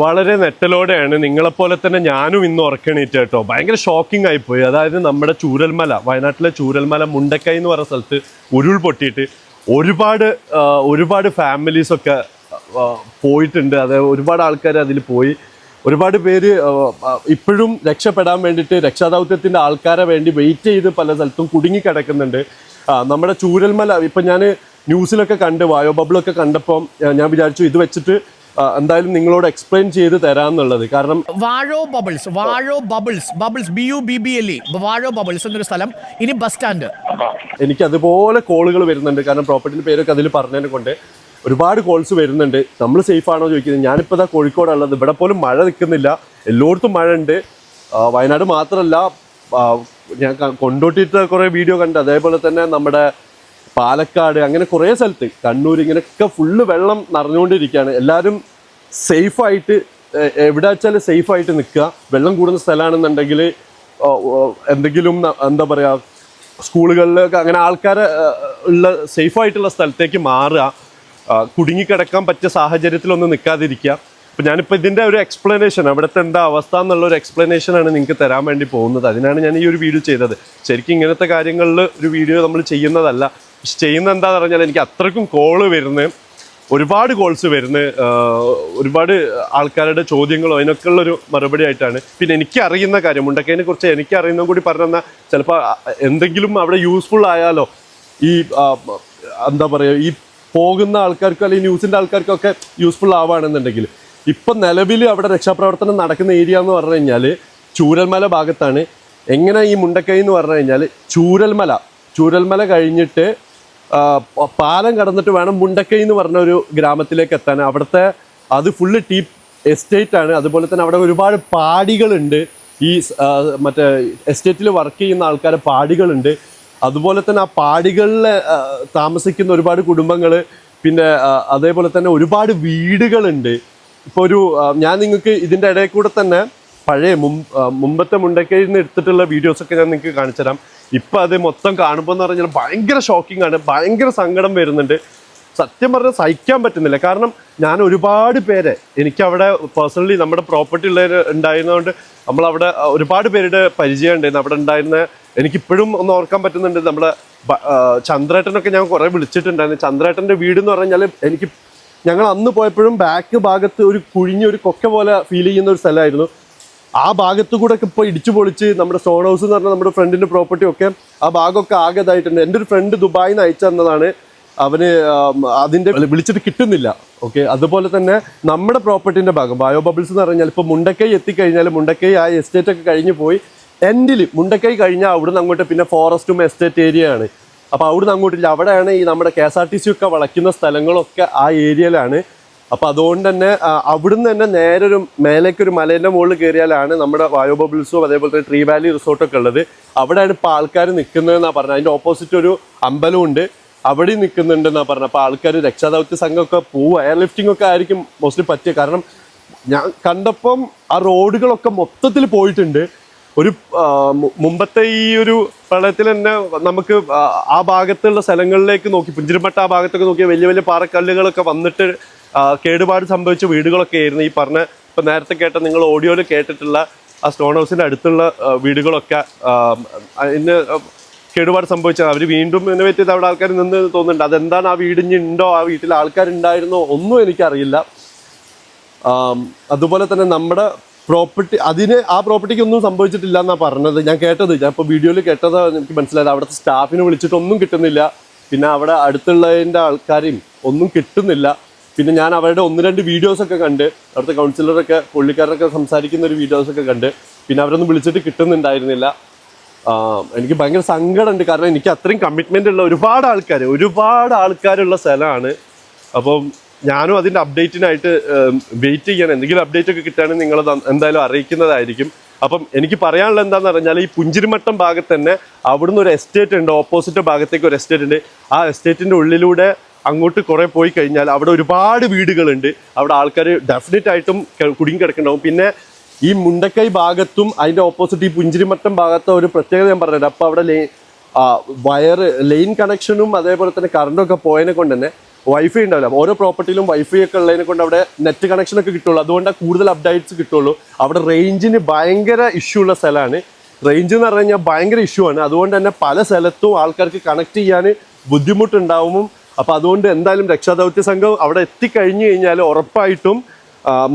വളരെ നെട്ടലോടെയാണ് നിങ്ങളെപ്പോലെ തന്നെ ഞാനും ഇന്ന് ഉറക്കണീറ്റ് കേട്ടോ. ഭയങ്കര ഷോക്കിംഗ് ആയിപ്പോയി. അതായത് നമ്മുടെ ചൂരൽമല വയനാട്ടിലെ ചൂരൽമല മുണ്ടക്കൈ എന്ന് പറഞ്ഞ സ്ഥലത്ത് ഉരുൾ പൊട്ടിയിട്ട് ഒരുപാട് ഒരുപാട് ഫാമിലീസൊക്കെ പോയിട്ടുണ്ട്. അതായത് ഒരുപാട് ആൾക്കാർ അതിൽ പോയി. ഒരുപാട് പേര് ഇപ്പോഴും രക്ഷപ്പെടാൻ വേണ്ടിയിട്ട് രക്ഷാദൗത്യത്തിന്റെ ആൾക്കാരെ വേണ്ടി വെയിറ്റ് ചെയ്ത് പല സ്ഥലത്തും കുടുങ്ങിക്കിടക്കുന്നുണ്ട്. നമ്മുടെ ചൂരൽമല ഇപ്പം ഞാൻ ന്യൂസിലൊക്കെ കണ്ട് വായോ ബബിളൊക്കെ കണ്ടപ്പോൾ ഞാൻ വിചാരിച്ചു ഇത് വെച്ചിട്ട് എന്തായാലും നിങ്ങളോട് എക്സ്പ്ലെയിൻ ചെയ്ത് തരാമെന്നുള്ളത് കാരണം വാഴോ bubbles വാഴോ bubbles bubbles B U B B L E വാഴോ bubbles എന്നൊരു സ്ഥലം ഇനി ബസ് സ്റ്റാൻഡ്. എനിക്ക് അതുപോലെ കോളുകൾ വരുന്നുണ്ട്. കാരണം പ്രോപ്പർട്ടിയുടെ പേരൊക്കെ അതിൽ പറഞ്ഞതിനെ കൊണ്ട് ഒരുപാട് കോൾസ് വരുന്നുണ്ട്. നമ്മൾ സേഫ് ആണോ ചോദിക്കുന്നത്. ഞാനിപ്പോൾ ഇതാ കോഴിക്കോടുള്ളത്. ഇവിടെ പോലും മഴ നിൽക്കുന്നില്ല. എല്ലായിടത്തും മഴ ഉണ്ട്. വയനാട് മാത്രമല്ല ഞാൻ കൊണ്ടോട്ടിട്ട് കുറേ വീഡിയോ കണ്ട്. അതേപോലെ തന്നെ നമ്മുടെ പാലക്കാട് അങ്ങനെ കുറേ സ്ഥലത്ത്. കണ്ണൂർ ഇങ്ങനെയൊക്കെ ഫുള്ള് വെള്ളം നിറഞ്ഞുകൊണ്ടിരിക്കുകയാണ്. എല്ലാവരും സേഫായിട്ട് എവിടെ വെച്ചാൽ സേഫായിട്ട് നിൽക്കുക. വെള്ളം കൂടുന്ന സ്ഥലമാണെന്നുണ്ടെങ്കിൽ എന്തെങ്കിലും എന്താ പറയുക സ്കൂളുകളിലൊക്കെ അങ്ങനെ ആൾക്കാരെ ഉള്ള സേഫായിട്ടുള്ള സ്ഥലത്തേക്ക് മാറുക. കുടുങ്ങിക്കിടക്കാൻ പറ്റിയ സാഹചര്യത്തിലൊന്നും നിൽക്കാതിരിക്കുക. അപ്പം ഞാനിപ്പോൾ ഇതിന്റെ ഒരു എക്സ്പ്ലനേഷൻ അവിടുത്തെ എന്താ അവസ്ഥ എന്നുള്ള ഒരു എക്സ്പ്ലനേഷനാണ് നിങ്ങൾക്ക് തരാൻ വേണ്ടി പോകുന്നത്. അതിനാണ് ഞാൻ ഈ ഒരു വീഡിയോ ചെയ്തത്. ശരിക്കും ഇങ്ങനത്തെ കാര്യങ്ങളിൽ ഒരു വീഡിയോ നമ്മൾ ചെയ്യുന്നതല്ല. ചെയ്യുന്ന എന്താന്ന് പറഞ്ഞാൽ എനിക്ക് അത്രക്കും കോൾ വരുന്നു ഒരുപാട് കോൾസ് വരുന്ന ഒരുപാട് ആൾക്കാരുടെ ചോദ്യങ്ങളോ അതിനൊക്കെ ഉള്ളൊരു മറുപടി ആയിട്ടാണ് പിന്നെ എനിക്ക് അറിയുന്ന കാര്യം മുണ്ടക്കൈനെ കുറിച്ച് എനിക്ക് അറിയുന്നതും കൂടി പറഞ്ഞാൽ ചിലപ്പോൾ എന്തെങ്കിലും അവിടെ യൂസ്ഫുൾ ആയാലോ ഈ എന്താ പറയുക ഈ പോകുന്ന ആൾക്കാർക്കും അല്ലെങ്കിൽ ന്യൂസിന്റെ ആൾക്കാർക്കൊക്കെ യൂസ്ഫുൾ ആവുകയാണെന്നുണ്ടെങ്കിൽ ഇപ്പം നിലവിൽ അവിടെ രക്ഷാപ്രവർത്തനം നടക്കുന്ന ഏരിയ എന്ന് പറഞ്ഞു കഴിഞ്ഞാൽ ചൂരൽമല ഭാഗത്താണ്. എങ്ങനെ ഈ മുണ്ടക്കൈ എന്ന് പറഞ്ഞു കഴിഞ്ഞാൽ ചൂരൽമല ചൂരൽമല കഴിഞ്ഞിട്ട് പാലം കടന്നിട്ട് വേണം മുണ്ടക്കൈ എന്ന് പറഞ്ഞ ഒരു ഗ്രാമത്തിലേക്ക് എത്താൻ. അവിടുത്തെ അത് ഫുള്ള് ടീ എസ്റ്റേറ്റ് ആണ്. അതുപോലെ തന്നെ അവിടെ ഒരുപാട് പാടികളുണ്ട്. ഈ മറ്റേ എസ്റ്റേറ്റിൽ വർക്ക് ചെയ്യുന്ന ആൾക്കാരെ പാടികളുണ്ട്. അതുപോലെ തന്നെ ആ പാടികളിൽ താമസിക്കുന്ന ഒരുപാട് കുടുംബങ്ങൾ പിന്നെ അതേപോലെ തന്നെ ഒരുപാട് വീടുകളുണ്ട്. ഇപ്പോൾ ഒരു ഞാൻ നിങ്ങൾക്ക് ഇതിന്റെ ഇടയിൽ കൂടെ തന്നെ പഴയ മുമ്പത്തെ മുണ്ടക്കയിൽ നിന്ന് എടുത്തിട്ടുള്ള വീഡിയോസൊക്കെ ഞാൻ നിങ്ങൾക്ക് കാണിച്ചു തരാം ഇപ്പം അത് മൊത്തം കാണുമ്പോൾ എന്ന് പറഞ്ഞാൽ ഭയങ്കര ഷോക്കിംഗ് ആണ്. ഭയങ്കര സങ്കടം വരുന്നുണ്ട്. സത്യം പറഞ്ഞാൽ സഹിക്കാൻ പറ്റുന്നില്ല. കാരണം ഞാൻ ഒരുപാട് പേരെ എനിക്ക് അവിടെ പേഴ്സണലി നമ്മുടെ പ്രോപ്പർട്ടി ഉള്ളവർ ഉണ്ടായിരുന്നതുകൊണ്ട് നമ്മളവിടെ ഒരുപാട് പേരുടെ പരിചയം ഉണ്ടായിരുന്നു. അവിടെ ഉണ്ടായിരുന്ന എനിക്കിപ്പോഴും ഒന്ന് ഓർക്കാൻ പറ്റുന്നുണ്ട്. നമ്മുടെ ചന്ദ്രേട്ടനൊക്കെ ഞാൻ കുറേ വിളിച്ചിട്ടുണ്ടായിരുന്നു. ചന്ദ്രേട്ടന്റെ വീട് എന്ന് പറഞ്ഞാൽ എനിക്ക് ഞങ്ങൾ അന്ന് പോയപ്പോഴും ബാക്ക് ഭാഗത്ത് ഒരു കുഴിഞ്ഞ ഒരു കൊക്ക പോലെ ഫീൽ ചെയ്യുന്ന ഒരു സ്ഥലമായിരുന്നു. ആ ഭാഗത്തു കൂടെ ഒക്കെ ഇപ്പോൾ ഇടിച്ചു പൊളിച്ച് നമ്മുടെ സ്റ്റോൺ ഹൗസ് എന്ന് പറഞ്ഞാൽ നമ്മുടെ ഫ്രണ്ടിന്റെ പ്രോപ്പർട്ടി ഒക്കെ ആ ഭാഗമൊക്കെ ആകെ ഇതായിട്ടുണ്ട് എന്റെ ഒരു ഫ്രണ്ട് ദുബായിൽ നിന്ന് അയച്ചു തന്നതാണ്. അവന് അതിന്റെ വിളിച്ചിട്ട് കിട്ടുന്നില്ല. ഓക്കെ അതുപോലെ തന്നെ നമ്മുടെ പ്രോപ്പർട്ടിന്റെ ഭാഗം ബയോ ബബിൾസ് എന്ന് പറഞ്ഞാൽ ഇപ്പോൾ മുണ്ടക്കൈ എത്തിക്കഴിഞ്ഞാൽ മുണ്ടക്കൈ ആ എസ്റ്റേറ്റ് ഒക്കെ കഴിഞ്ഞ് പോയി. എൻഡിൽ മുണ്ടക്കൈ കഴിഞ്ഞാൽ അവിടുന്ന് അങ്ങോട്ട് പിന്നെ ഫോറസ്റ്റും എസ്റ്റേറ്റ് ഏരിയയാണ് ആണ്. അപ്പോൾ അവിടുന്ന് അങ്ങോട്ടില്ല. അവിടെയാണ് ഈ നമ്മുടെ K S R T C ഒക്കെ വളയ്ക്കുന്ന സ്ഥലങ്ങളൊക്കെ ആ ഏരിയയിലാണ്. അപ്പോൾ അതുകൊണ്ട് തന്നെ അവിടുന്ന് തന്നെ നേരെ ഒരു മേലേക്ക് ഒരു മലേന്റെ മുകളിൽ കയറിയാലാണ് നമ്മുടെ വായോ ബബിൾസും അതേപോലെ തന്നെ ട്രീ വാലി റിസോർട്ടൊക്കെ ഉള്ളത്. അവിടെയാണ് ഇപ്പോൾ ആൾക്കാർ നിൽക്കുന്നതെന്നാണ് പറഞ്ഞത്. അതിന്റെ ഓപ്പോസിറ്റ് ഒരു അമ്പലം അമ്പലമുണ്ട് അവിടെ നിൽക്കുന്നുണ്ടെന്നാണ് പറഞ്ഞത്. അപ്പോൾ ആൾക്കാർ രക്ഷാദൗത്യ സംഘമൊക്കെ പോവുക. എയർ ലിഫ്റ്റിംഗ് ഒക്കെ ആയിരിക്കും മോസ്റ്റ്ലി പറ്റിയ. കാരണം ഞാൻ കണ്ടപ്പം ആ റോഡുകളൊക്കെ മൊത്തത്തിൽ പോയിട്ടുണ്ട്. ഒരു മുമ്പത്തെ ഈ ഒരു പ്രളയത്തിൽ തന്നെ നമുക്ക് ആ, ഭാഗത്തുള്ള സ്ഥലങ്ങളിലേക്ക് നോക്കി പുഞ്ചിരിമട്ട ആ ഭാഗത്തൊക്കെ നോക്കിയാൽ വലിയ വലിയ പാറക്കല്ലുകളൊക്കെ വന്നിട്ട് കേടുപാട് സംഭവിച്ച വീടുകളൊക്കെ ആയിരുന്നു. ഈ പറഞ്ഞ ഇപ്പം നേരത്തെ കേട്ട നിങ്ങൾ ഓഡിയോയിൽ കേട്ടിട്ടുള്ള ആ സ്റ്റോൺ ഹൗസിന്റെ അടുത്തുള്ള വീടുകളൊക്കെ ഇന്ന് കേടുപാട് സംഭവിച്ചത് അവർ വീണ്ടും ഇന്നോവേറ്റ് ചെയ്ത് അവിടെ ആൾക്കാർ നിന്ന് തോന്നുന്നുണ്ട്. അതെന്താണ് ആ വീടിഞ്ഞ് ഉണ്ടോ? ആ വീട്ടിൽ ആൾക്കാരുണ്ടായിരുന്നോ? ഒന്നും എനിക്കറിയില്ല. അതുപോലെ തന്നെ നമ്മുടെ പ്രോപ്പർട്ടി അതിന് ആ പ്രോപ്പർട്ടിക്ക് ഒന്നും സംഭവിച്ചിട്ടില്ല എന്നാ പറഞ്ഞത്. ഞാൻ കേട്ടത് ഞാൻ ഇപ്പോൾ വീഡിയോയിൽ കേട്ടത് എനിക്ക് മനസ്സിലായത്. അവിടുത്തെ സ്റ്റാഫിനെ വിളിച്ചിട്ടൊന്നും കിട്ടുന്നില്ല. പിന്നെ അവിടെ അടുത്തുള്ളതിന്റെ ആൾക്കാരെയും ഒന്നും കിട്ടുന്നില്ല. പിന്നെ ഞാൻ അവരുടെ ഒന്ന് രണ്ട് വീഡിയോസൊക്കെ കണ്ട് അവിടുത്തെ കൗൺസിലറൊക്കെ പുള്ളിക്കാരൊക്കെ സംസാരിക്കുന്ന ഒരു വീഡിയോസൊക്കെ കണ്ട് പിന്നെ അവരൊന്നും വിളിച്ചിട്ട് കിട്ടുന്നുണ്ടായിരുന്നില്ല. എനിക്ക് ഭയങ്കര സങ്കടമുണ്ട്. കാരണം എനിക്ക് അത്രയും കമ്മിറ്റ്മെന്റ് ഉള്ള ഒരുപാട് ആൾക്കാർ ഒരുപാട് ആൾക്കാരുള്ള സ്ഥലമാണ്. അപ്പം ഞാനും അതിന്റെ അപ്ഡേറ്റിനായിട്ട് വെയിറ്റ് ചെയ്യാൻ എന്തെങ്കിലും അപ്ഡേറ്റ് ഒക്കെ കിട്ടുകയാണെങ്കിൽ നിങ്ങൾ എന്തായാലും അറിയിക്കുന്നതായിരിക്കും. അപ്പം എനിക്ക് പറയാനുള്ള എന്താണെന്ന് പറഞ്ഞാൽ ഈ പുഞ്ചിരിമട്ടം ഭാഗത്ത് തന്നെ അവിടുന്ന് ഒരു എസ്റ്റേറ്റ് ഉണ്ട്. ഓപ്പോസിറ്റ് ഭാഗത്തേക്ക് ഒരു എസ്റ്റേറ്റ് ഉണ്ട്. ആ എസ്റ്റേറ്റിന്റെ ഉള്ളിലൂടെ അങ്ങോട്ട് കുറേ പോയി കഴിഞ്ഞാൽ അവിടെ ഒരുപാട് വീടുകളുണ്ട്. അവിടെ ആൾക്കാർ ഡെഫിനറ്റ് ആയിട്ടും കുടുങ്ങിക്കിടക്കുന്നുണ്ടാവും കുടുങ്ങി കിടക്കുന്നുണ്ടാവും. പിന്നെ ഈ മുണ്ടക്കൈ ഭാഗത്തും അതിന്റെ ഓപ്പോസിറ്റ് ഈ പുഞ്ചിരിമട്ടം ഭാഗത്തെ ഒരു പ്രത്യേകത ഞാൻ പറഞ്ഞത് അപ്പോൾ അവിടെ ലൈ വയറ് ലൈൻ കണക്ഷനും അതേപോലെ തന്നെ കറണ്ടും ഒക്കെ പോയതിനെ കൊണ്ട് തന്നെ വൈഫൈ ഉണ്ടാവില്ല. ഓരോ പ്രോപ്പർട്ടിയിലും വൈഫൈ ഒക്കെ ഉള്ളതിനെ കൊണ്ട് അവിടെ നെറ്റ് കണക്ഷൻ ഒക്കെ കിട്ടുള്ളൂ. അതുകൊണ്ടാണ് കൂടുതൽ അപ്ഡേറ്റ്സ് കിട്ടുള്ളൂ. അവിടെ റേഞ്ചിന് ഭയങ്കര ഇഷ്യൂ ഉള്ള സ്ഥലമാണ്. റേഞ്ച് എന്ന് പറഞ്ഞു കഴിഞ്ഞാൽ ഭയങ്കര ഇഷ്യൂ ആണ്. അതുകൊണ്ട് തന്നെ പല സ്ഥലത്തും ആൾക്കാർക്ക് കണക്ട് ചെയ്യാൻ ബുദ്ധിമുട്ടുണ്ടാവും. അപ്പോൾ അതുകൊണ്ട് എന്തായാലും രക്ഷാദൗത്യ സംഘം അവിടെ എത്തിക്കഴിഞ്ഞു കഴിഞ്ഞാൽ ഉറപ്പായിട്ടും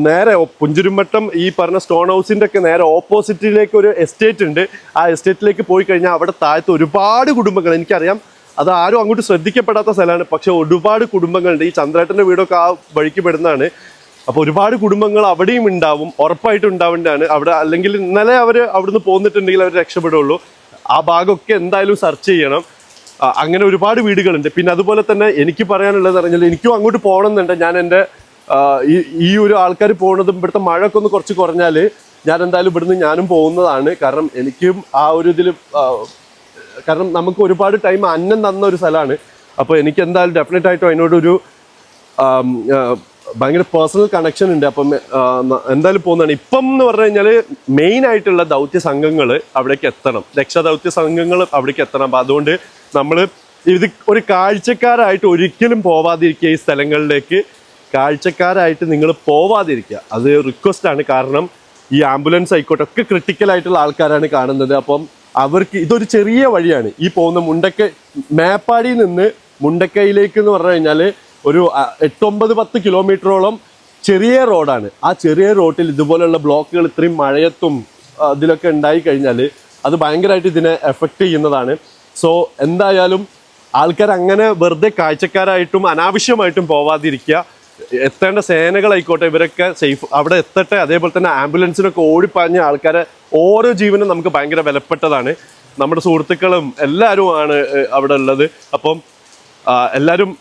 നേരെ പുഞ്ചിരുമട്ടം ഈ പറഞ്ഞ സ്റ്റോൺ ഹൗസിന്റെ ഒക്കെ നേരെ ഓപ്പോസിറ്റിലേക്ക് ഒരു എസ്റ്റേറ്റ് ഉണ്ട്. ആ എസ്റ്റേറ്റിലേക്ക് പോയി കഴിഞ്ഞാൽ അവിടെ താഴത്ത് ഒരുപാട് കുടുംബങ്ങൾ എനിക്കറിയാം അത് ആരും അങ്ങോട്ട് ശ്രദ്ധിക്കപ്പെടാത്ത സ്ഥലമാണ്. പക്ഷേ ഒരുപാട് കുടുംബങ്ങളുണ്ട്. ഈ ചന്ദ്രേട്ടന്റെ വീടൊക്കെ ആ വഴിക്ക് പെടുന്നതാണ്. അപ്പോൾ ഒരുപാട് കുടുംബങ്ങൾ അവിടെയും ഉണ്ടാവും ഉറപ്പായിട്ടും ഉണ്ടാവേണ്ടതാണ്. അവിടെ അല്ലെങ്കിൽ ഇന്നലെ അവർ അവിടുന്ന് പോന്നിട്ടുണ്ടെങ്കിൽ അവർ രക്ഷപ്പെടുള്ളൂ. ആ ഭാഗമൊക്കെ എന്തായാലും സെർച്ച് ചെയ്യണം. അങ്ങനെ ഒരുപാട് വീടുകളുണ്ട്. പിന്നെ അതുപോലെ തന്നെ എനിക്ക് പറയാനുള്ളത് പറഞ്ഞാൽ എനിക്കും അങ്ങോട്ട് പോകണമെന്നുണ്ട്. ഞാൻ എന്റെ ഈ ഒരു ആൾക്കാർ പോകുന്നതും ഇവിടുത്തെ മഴയൊക്കെ ഒന്ന് കുറച്ച് കുറഞ്ഞാൽ ഞാൻ എന്തായാലും ഇവിടുന്ന് ഞാനും പോകുന്നതാണ്. കാരണം എനിക്കും ആ ഒരു ഇതിൽ കാരണം നമുക്ക് ഒരുപാട് ടൈം അന്നം തന്ന ഒരു സ്ഥലമാണ്. അപ്പോൾ എനിക്ക് എന്തായാലും ഡെഫിനറ്റ് ആയിട്ടും അതിനോടൊരു ഭയങ്കര പേഴ്സണൽ കണക്ഷൻ ഉണ്ട്. അപ്പം എന്തായാലും പോകുന്നതാണ്. ഇപ്പം എന്ന് പറഞ്ഞു കഴിഞ്ഞാൽ മെയിൻ ആയിട്ടുള്ള ദൗത്യ സംഘങ്ങൾ അവിടേക്ക് എത്തണം. രക്ഷാദൗത്യ സംഘങ്ങൾ അവിടേക്ക് എത്തണം. അപ്പം അതുകൊണ്ട് നമ്മൾ ഇത് ഒരു കാഴ്ചക്കാരായിട്ട് ഒരിക്കലും പോവാതിരിക്കുക ഈ സ്ഥലങ്ങളിലേക്ക്. കാഴ്ചക്കാരായിട്ട് നിങ്ങൾ പോവാതിരിക്കുക. അത് റിക്വസ്റ്റ് ആണ്. കാരണം ഈ ആംബുലൻസ് ആയിക്കോട്ടെ ഒക്കെ ക്രിട്ടിക്കൽ ആയിട്ടുള്ള ആൾക്കാരാണ് കാണുന്നത്. അപ്പം അവർക്ക് ഇതൊരു ചെറിയ വഴിയാണ്. ഈ പോകുന്ന മുണ്ടക്ക മേപ്പാടിയിൽ നിന്ന് മുണ്ടക്കയിലേക്ക് എന്ന് പറഞ്ഞു കഴിഞ്ഞാൽ ഒരു എട്ടൊമ്പത് പത്ത് കിലോമീറ്ററോളം ചെറിയ റോഡാണ്. ആ ചെറിയ റോഡിൽ ഇതുപോലെയുള്ള ബ്ലോക്കുകൾ ഇത്രയും മഴയത്തും ഇതിലൊക്കെ ഉണ്ടായി കഴിഞ്ഞാൽ അത് ഭയങ്കരമായിട്ട് ഇതിനെ എഫക്റ്റ് ചെയ്യുന്നതാണ്. സോ എന്തായാലും ആൾക്കാർ അങ്ങനെ വെറുതെ കാഴ്ചക്കാരായിട്ടും അനാവശ്യമായിട്ടും പോവാതിരിക്കുക. എത്തേണ്ട സേനകളായിക്കോട്ടെ ഇവരൊക്കെ സേഫ് അവിടെ എത്തട്ടെ അതേപോലെ തന്നെ ആംബുലൻസിനൊക്കെ ഓടിപ്പാഞ്ഞ ആൾക്കാരെ ഓരോ ജീവനും നമുക്ക് ഭയങ്കര വിലപ്പെട്ടതാണ്. നമ്മുടെ സുഹൃത്തുക്കളും എല്ലാവരും ആണ് അവിടെ ഉള്ളത്. അപ്പം എല്ലാവരും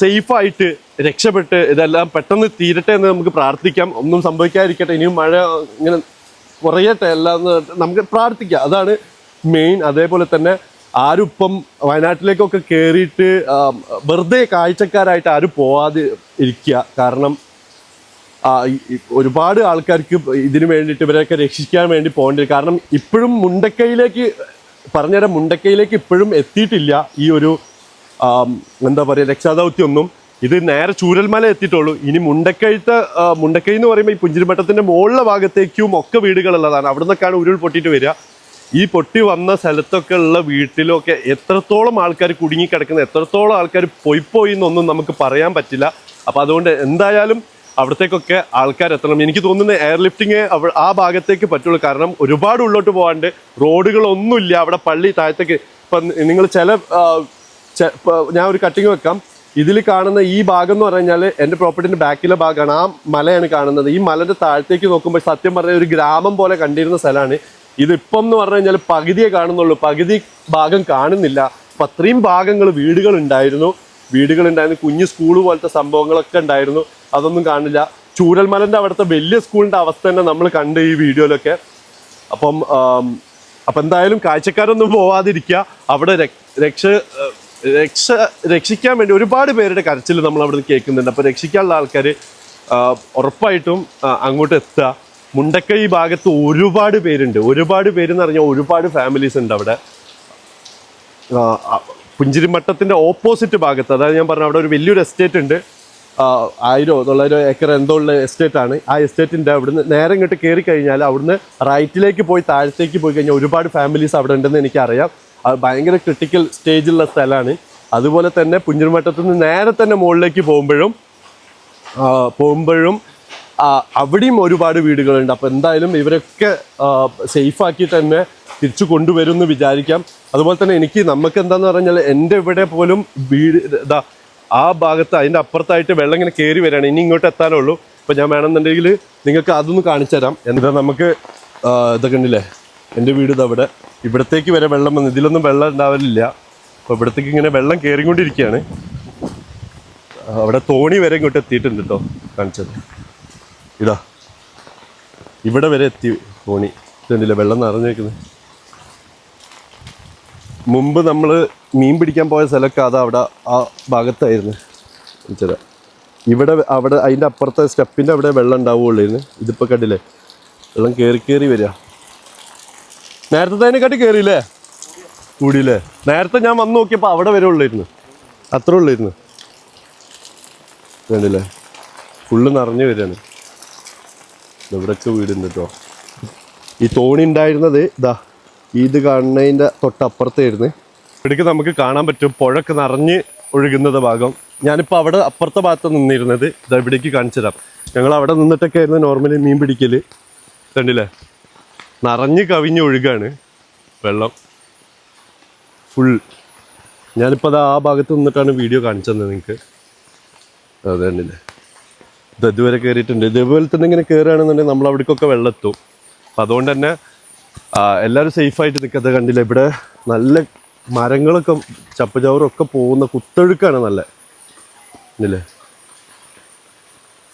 സേഫായിട്ട് രക്ഷപ്പെട്ട് ഇതെല്ലാം പെട്ടെന്ന് തീരട്ടെ എന്ന് നമുക്ക് പ്രാർത്ഥിക്കാം. ഒന്നും സംഭവിക്കാതിരിക്കട്ടെ. ഇനിയും മഴ ഇങ്ങനെ കുറയട്ടെ എല്ലാം നമുക്ക് പ്രാർത്ഥിക്കാം. അതാണ് മെയിൻ അതേപോലെ തന്നെ ആരും ഇപ്പം വയനാട്ടിലേക്കൊക്കെ കയറിയിട്ട് വെറുതെ കാഴ്ചക്കാരായിട്ട് ആരും പോവാതെ ഇരിക്കുക. കാരണം ഒരുപാട് ആൾക്കാർക്ക് ഇതിനു വേണ്ടിയിട്ട് ഇവരെയൊക്കെ രക്ഷിക്കാൻ വേണ്ടി പോകേണ്ടി കാരണം ഇപ്പോഴും മുണ്ടക്കൈയിലേക്ക് പറഞ്ഞുതരാം മുണ്ടക്കൈയിലേക്ക് ഇപ്പോഴും എത്തിയിട്ടില്ല ഈ ഒരു എന്താ പറയുക രക്ഷാദൗത്യമൊന്നും ഇത് നേരെ ചൂരൽമല എത്തിയിട്ടുള്ളൂ. ഇനി മുണ്ടക്കഴുത്ത് മുണ്ടക്കൈ എന്ന് പറയുമ്പോൾ ഈ പുഞ്ചിരിമട്ടത്തിന്റെ മുകളിലെ ഭാഗത്തേക്കും ഒക്കെ വീടുകളുള്ളതാണ്. അവിടെ നിന്നൊക്കെയാണ് ഉരുൾ പൊട്ടിയിട്ട് വരിക. ഈ പൊട്ടി വന്ന സ്ഥലത്തൊക്കെ ഉള്ള വീട്ടിലൊക്കെ എത്രത്തോളം ആൾക്കാർ കുടുങ്ങിക്കിടക്കുന്ന എത്രത്തോളം ആൾക്കാർ പോയി എന്നൊന്നും നമുക്ക് പറയാൻ പറ്റില്ല. അപ്പം അതുകൊണ്ട് എന്തായാലും അവിടത്തേക്കൊക്കെ ആൾക്കാർ എത്തണം. എനിക്ക് തോന്നുന്നത് എയർ ലിഫ്റ്റിങ് അവ ആ ഭാഗത്തേക്ക് പറ്റുള്ളൂ. കാരണം ഒരുപാട് ഉള്ളോട്ട് പോകാണ്ട് റോഡുകളൊന്നുമില്ല. അവിടെ പള്ളി താഴത്തേക്ക് ഇപ്പം നിങ്ങൾ ചില ഞാൻ ഒരു കട്ടിങ് വെക്കാം. ഇതിൽ കാണുന്ന ഈ ഭാഗം എന്ന് പറഞ്ഞാൽ എന്റെ പ്രോപ്പർട്ടിന്റെ ബാക്കിലെ ഭാഗമാണ്. ആ മലയാണ് കാണുന്നത്. ഈ മലന്റെ താഴത്തേക്ക് നോക്കുമ്പോൾ സത്യം പറഞ്ഞാൽ ഒരു ഗ്രാമം പോലെ കണ്ടിരുന്ന സ്ഥലമാണ്. ഇതിപ്പം എന്ന് പറഞ്ഞു കഴിഞ്ഞാൽ പകുതിയെ കാണുന്നുള്ളൂ. പകുതി ഭാഗം കാണുന്നില്ല. അപ്പം അത്രയും ഭാഗങ്ങൾ വീടുകൾ ഉണ്ടായിരുന്നു. വീടുകൾ ഉണ്ടായിരുന്നു. കുഞ്ഞു സ്കൂൾ പോലത്തെ സംഭവങ്ങളൊക്കെ ഉണ്ടായിരുന്നു. അതൊന്നും കാണില്ല. ചൂരൽമലന്റെ അവിടുത്തെ വലിയ സ്കൂളിന്റെ അവസ്ഥ തന്നെ നമ്മൾ കണ്ട് ഈ വീഡിയോയിലൊക്കെ. അപ്പം അപ്പം എന്തായാലും കാഴ്ചക്കാരൊന്നും പോവാതിരിക്കുക. അവിടെ രക്ഷ രക്ഷ രക്ഷിക്കാൻ വേണ്ടി ഒരുപാട് പേരുടെ കരച്ചിൽ നമ്മൾ അവിടെ നിന്ന് കേൾക്കുന്നുണ്ട്. അപ്പോൾ രക്ഷിക്കാനുള്ള ആൾക്കാർ ഉറപ്പായിട്ടും അങ്ങോട്ട് എത്തുക. മുണ്ടക്കൈ ഭാഗത്ത് ഒരുപാട് പേരുണ്ട്. ഒരുപാട് പേരെന്ന് പറഞ്ഞാൽ ഒരുപാട് ഫാമിലീസ് ഉണ്ട് അവിടെ. ആ, ഓപ്പോസിറ്റ് ഭാഗത്ത്. അതായത് ഞാൻ പറഞ്ഞു അവിടെ ഒരു വലിയൊരു എസ്റ്റേറ്റ് ഉണ്ട്. ആയിരോ തൊള്ളായിരോ ഏക്കർ എന്തോ ഉള്ള എസ്റ്റേറ്റ് ആണ്. ആ എസ്റ്റേറ്റിന്റെ അവിടുന്ന് നേരെ ഇങ്ങോട്ട് കയറി കഴിഞ്ഞാൽ അവിടുന്ന് റൈറ്റിലേക്ക് പോയി താഴത്തേക്ക് പോയി കഴിഞ്ഞാൽ ഒരുപാട് ഫാമിലീസ് അവിടെ ഉണ്ടെന്ന് എനിക്കറിയാം. ഭയങ്കര ക്രിട്ടിക്കൽ സ്റ്റേജിലുള്ള സ്ഥലമാണ്. അതുപോലെ തന്നെ പുഞ്ചിരിമട്ടത്തിൽ നിന്ന് നേരെ തന്നെ മുകളിലേക്ക് പോകുമ്പോഴും പോകുമ്പോഴും അവിടെയും ഒരുപാട് വീടുകളുണ്ട്. അപ്പോൾ എന്തായാലും ഇവരൊക്കെ സേഫാക്കി തന്നെ തിരിച്ചു കൊണ്ടുവരും എന്ന് വിചാരിക്കാം. അതുപോലെ തന്നെ എനിക്ക് നമുക്ക് എന്താന്ന് പറഞ്ഞാൽ എന്റെ ഇവിടെ പോലും വീട് ഇതാ ആ ഭാഗത്ത് അതിന്റെ അപ്പുറത്തായിട്ട് വെള്ളം ഇങ്ങനെ കയറി വരികയാണ്. ഇനി ഇങ്ങോട്ട് എത്താനേ ഉള്ളൂ അപ്പോൾ ഞാൻ വേണമെന്നുണ്ടെങ്കിൽ നിങ്ങൾക്ക് അതൊന്ന് കാണിച്ചു തരാം. എന്താ നമുക്ക് ഇതൊക്കെ ഉണ്ടല്ലേ? എന്റെ വീട് ഇതാ ഇവിടെ. ഇവിടത്തേക്ക് വരെ വെള്ളം വന്നു ഇതിലൊന്നും വെള്ളം ഉണ്ടാവലില്ല. അപ്പോൾ ഇവിടത്തേക്ക് ഇങ്ങനെ വെള്ളം കയറിക്കൊണ്ടിരിക്കുകയാണ് അവിടെ തോണി വരെ ഇങ്ങോട്ട് എത്തിയിട്ടുണ്ട് കേട്ടോ കാണിച്ചത്. ഇതാ. ഇവിടെ വരെ എത്തി തോണി. ഇതുണ്ടല്ലേ വെള്ളം നിറഞ്ഞേക്കുന്നത് മുമ്പ് നമ്മൾ മീൻ പിടിക്കാൻ പോയ സ്ഥലമൊക്കെ അത് അവിടെ ആ ഭാഗത്തായിരുന്നു. കാണിച്ചത്. ഇവിടെ അവിടെ അതിന്റെ അപ്പുറത്തെ സ്റ്റെപ്പിന്റെ അവിടെ വെള്ളം ഉണ്ടാവുകയുള്ളായിരുന്നു. ഇതിപ്പോൾ കണ്ടില്ലേ? വെള്ളം കയറി കയറി വരിക. നേരത്തെ അതിനെക്കാട്ടി കയറിയില്ലേ കൂടിയില്ലേ? നേരത്തെ ഞാൻ വന്ന് നോക്കിയപ്പോൾ അവിടെ വരെ ഉള്ളായിരുന്നു. അത്ര ഉള്ളായിരുന്നു. കണ്ടില്ലേ? ഫുള്ള് നിറഞ്ഞു വരികയാണ്. ഇവിടൊക്കെ വീടുണ്ട് കേട്ടോ ഈ തോണി ഉണ്ടായിരുന്നത് ഇതാ ഇത് കാണുന്നതിന്റെ തൊട്ടപ്പുറത്തായിരുന്നു. ഇവിടേക്ക് നമുക്ക് കാണാൻ പറ്റും. പുഴക്ക് നിറഞ്ഞ് ഒഴുകുന്നത് ഭാഗം. ഞാനിപ്പോൾ അവിടെ അപ്പുറത്തെ ഭാഗത്ത് നിന്നിരുന്നത്. ഇതാ ഇവിടേക്ക് കാണിച്ചു തരാം ഞങ്ങൾ അവിടെ നിന്നിട്ടൊക്കെ ആയിരുന്നു നോർമലി മീൻ പിടിക്കൽ കണ്ടില്ലേ? നിറഞ്ഞ് കവിഞ്ഞ് ഒഴുകാണ് വെള്ളം. ഫുൾ ഞാനിപ്പോൾ അത് ആ ഭാഗത്ത് നിന്നിട്ടാണ് വീഡിയോ കാണിച്ചത് നിങ്ങൾക്ക് അതെ തന്നെ ഇത് ഇതുവരെ കയറിയിട്ടുണ്ട് ഇതേപോലെ തന്നെ ഇങ്ങനെ കയറുകയാണെന്നുണ്ടെങ്കിൽ നമ്മൾ അവിടേക്കൊക്കെ വെള്ളം എത്തും അപ്പം അതുകൊണ്ട് തന്നെ എല്ലാവരും സേഫായിട്ട് നിൽക്കാത്ത കണ്ടില്ല? ഇവിടെ നല്ല മരങ്ങളൊക്കെ ചപ്പുചവറും ഒക്കെ പോകുന്ന കുത്തൊഴുക്കാണ് നല്ല. ഇല്ലേ?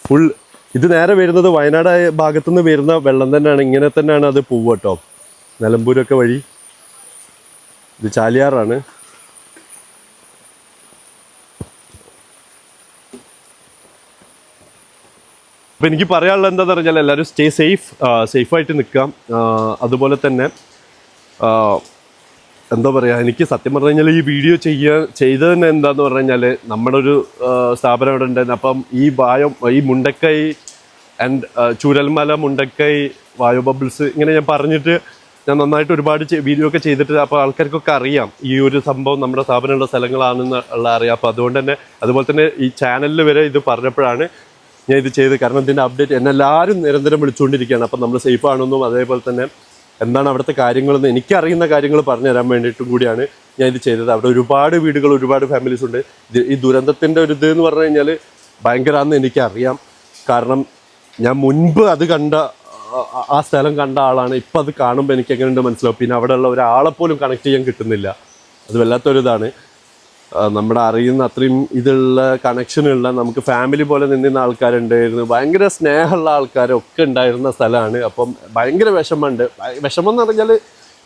ഫുൾ ഇത് നേരെ വരുന്നത് വയനാട് ഭാഗത്തു നിന്ന് വരുന്ന വെള്ളം തന്നെയാണ്. ഇങ്ങനെ തന്നെയാണ് അത് പോവുക കേട്ടോ. നിലമ്പൂരൊക്കെ വഴി. ഇത് ചാലിയാറാണ്. അപ്പം എനിക്ക് പറയാനുള്ളത് എന്താണെന്ന് പറഞ്ഞാൽ എല്ലാവരും സ്റ്റേ സേഫ് സേഫായിട്ട് നിൽക്കാം. അതുപോലെ തന്നെ എന്താ പറയുക എനിക്ക് സത്യം പറഞ്ഞു കഴിഞ്ഞാൽ ഈ വീഡിയോ ചെയ്യാൻ ചെയ്തത് തന്നെ എന്താന്ന് പറഞ്ഞു കഴിഞ്ഞാൽ നമ്മുടെ ഒരു സ്ഥാപനം ഇവിടെ ഉണ്ടായിരുന്നു അപ്പം ഈ വായം ഈ മുണ്ടക്കൈ ആൻഡ് ചൂരൽമല മുണ്ടക്കൈ വായോ ബബിൾസ് ഇങ്ങനെ ഞാൻ പറഞ്ഞിട്ട് ഞാൻ നന്നായിട്ട് ഒരുപാട് വീഡിയോ ഒക്കെ ചെയ്തിട്ട് അപ്പോൾ ആൾക്കാർക്കൊക്കെ അറിയാം ഈ ഒരു സംഭവം നമ്മുടെ സ്ഥാപനമുള്ള സ്ഥലങ്ങളാണെന്ന് ഉള്ള അറിയാം. അപ്പോൾ അതുകൊണ്ട് തന്നെ അതുപോലെ തന്നെ ഈ ചാനലിൽ വരെ ഇത് പറഞ്ഞപ്പോഴാണ് ഞാൻ ഇത് ചെയ്ത് കാരണം ഇതിന്റെ അപ്ഡേറ്റ് എന്നെ എല്ലാവരും നിരന്തരം വിളിച്ചുകൊണ്ടിരിക്കുകയാണ്. അപ്പം നമ്മൾ സേഫ് ആണെന്നും അതേപോലെ തന്നെ എന്താണ് അവിടുത്തെ കാര്യങ്ങളെന്ന് എനിക്കറിയുന്ന കാര്യങ്ങൾ പറഞ്ഞു തരാൻ വേണ്ടിയിട്ടും കൂടിയാണ് ഞാൻ ഇത് ചെയ്തത്. അവിടെ ഒരുപാട് വീടുകൾ ഒരുപാട് ഫാമിലീസ് ഉണ്ട്. ഈ ദുരന്തത്തിന്റെ ഒരു ഇത് എന്ന് പറഞ്ഞു കഴിഞ്ഞാൽ ഭയങ്കരമാണെന്ന് എനിക്കറിയാം. കാരണം ഞാൻ മുൻപ് അത് കണ്ട ആ- സ്ഥലം കണ്ട ആളാണ്. ഇപ്പം അത് കാണുമ്പോൾ എനിക്ക് എങ്ങനെയുണ്ട് മനസ്സിലാവും. പിന്നെ അവിടെയുള്ള ഒരാളെ പോലും കണക്ട് ചെയ്യാൻ കിട്ടുന്നില്ല. അത് വല്ലാത്തൊരിതാണ്. നമ്മുടെ അറിയുന്ന അത്രയും ഇതുള്ള കണക്ഷനുള്ള നമുക്ക് ഫാമിലി പോലെ നിന്നിരുന്ന ആൾക്കാരുണ്ടായിരുന്നു. ഭയങ്കര സ്നേഹമുള്ള ആൾക്കാരൊക്കെ ഉണ്ടായിരുന്ന സ്ഥലമാണ്. അപ്പം ഭയങ്കര വിഷമമുണ്ട്. വിഷമം എന്ന് പറഞ്ഞാൽ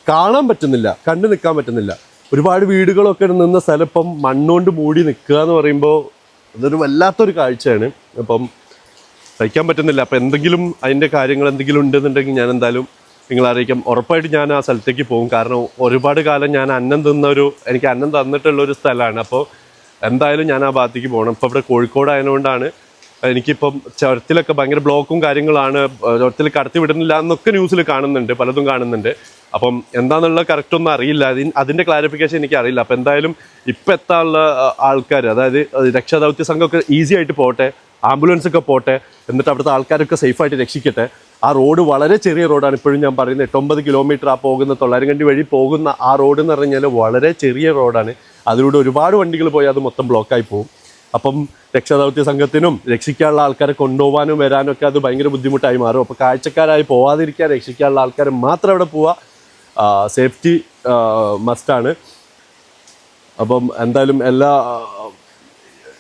കാണാൻ പറ്റുന്നില്ല കണ്ടു നിൽക്കാൻ പറ്റുന്നില്ല. ഒരുപാട് വീടുകളൊക്കെ നിന്ന സ്ഥലം ഇപ്പം മണ്ണുകൊണ്ട് മൂടി നിൽക്കുക എന്ന് പറയുമ്പോൾ അതൊരു വല്ലാത്തൊരു കാഴ്ചയാണ്. അപ്പം സഹിക്കാൻ പറ്റുന്നില്ല. അപ്പം എന്തെങ്കിലും അതിന്റെ കാര്യങ്ങൾ എന്തെങ്കിലും ഉണ്ടെന്നുണ്ടെങ്കിൽ ഞാൻ എന്തായാലും നിങ്ങളെ അറിയിക്കാം ഉറപ്പായിട്ട് ഞാൻ ആ സ്ഥലത്തേക്ക് പോകും. കാരണം ഒരുപാട് കാലം ഞാൻ അന്നം തിന്ന ഒരു എനിക്ക് അന്നം തന്നിട്ടുള്ള ഒരു സ്ഥലമാണ്. അപ്പോൾ എന്തായാലും ഞാൻ ആ ഭാഗത്തേക്ക് പോകണം. ഇപ്പോൾ ഇവിടെ കോഴിക്കോട് ആയതുകൊണ്ടാണ് എനിക്കിപ്പം ചുരത്തിലൊക്കെ ഭയങ്കര ബ്ലോക്കും കാര്യങ്ങളാണ് ചുരത്തിൽ കടത്തി വിടുന്നില്ല എന്നൊക്കെ ന്യൂസിൽ കാണുന്നുണ്ട് പലതും കാണുന്നുണ്ട്. അപ്പം എന്താണെന്നുള്ള കറക്റ്റ് ഒന്നും അറിയില്ല. അതിന് അതിന്റെ ക്ലാരിഫിക്കേഷൻ എനിക്ക് അറിയില്ല അപ്പം എന്തായാലും ഇപ്പം എത്താനുള്ള ആൾക്കാർ അതായത് രക്ഷാദൗത്യ സംഘമൊക്കെ ഈസി ആയിട്ട് പോട്ടെ ആംബുലൻസ് ഒക്കെ പോട്ടെ എന്നിട്ട് അവിടുത്തെ ആൾക്കാരൊക്കെ സേഫായിട്ട് രക്ഷിക്കട്ടെ. ആ റോഡ് വളരെ ചെറിയ റോഡാണ് ഇപ്പോഴും ഞാൻ പറയുന്നത്. എട്ടൊമ്പത് കിലോമീറ്റർ ആ പോകുന്ന തൊള്ളായിരങ്കണ്ടി വഴി പോകുന്ന ആ റോഡ് എന്ന് പറഞ്ഞു കഴിഞ്ഞാൽ വളരെ ചെറിയ റോഡാണ്. അതിലൂടെ ഒരുപാട് വണ്ടികൾ പോയി അത് മൊത്തം ബ്ലോക്കായി പോകും അപ്പം രക്ഷാദൗത്യ സംഘത്തിനും രക്ഷിക്കാനുള്ള ആൾക്കാരെ കൊണ്ടുപോകാനും വരാനൊക്കെ അത് ഭയങ്കര ബുദ്ധിമുട്ടായി മാറും. അപ്പോൾ കാഴ്ചക്കാരായി പോവാതിരിക്കാൻ രക്ഷിക്കാനുള്ള ആൾക്കാർ മാത്രം അവിടെ പോവുക സേഫ്റ്റി മസ്റ്റാണ് അപ്പം എന്തായാലും എല്ലാ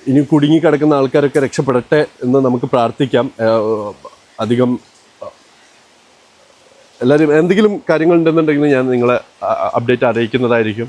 ഇനി കുടുങ്ങിക്കിടക്കുന്ന ആൾക്കാരൊക്കെ രക്ഷപ്പെടട്ടെ എന്ന് നമുക്ക് പ്രാർത്ഥിക്കാം. അധികം എല്ലാവരും എന്തെങ്കിലും കാര്യങ്ങളുണ്ടെന്നുണ്ടെങ്കിൽ ഞാൻ നിങ്ങളെ അപ്ഡേറ്റ് അറിയിക്കുന്നതായിരിക്കും.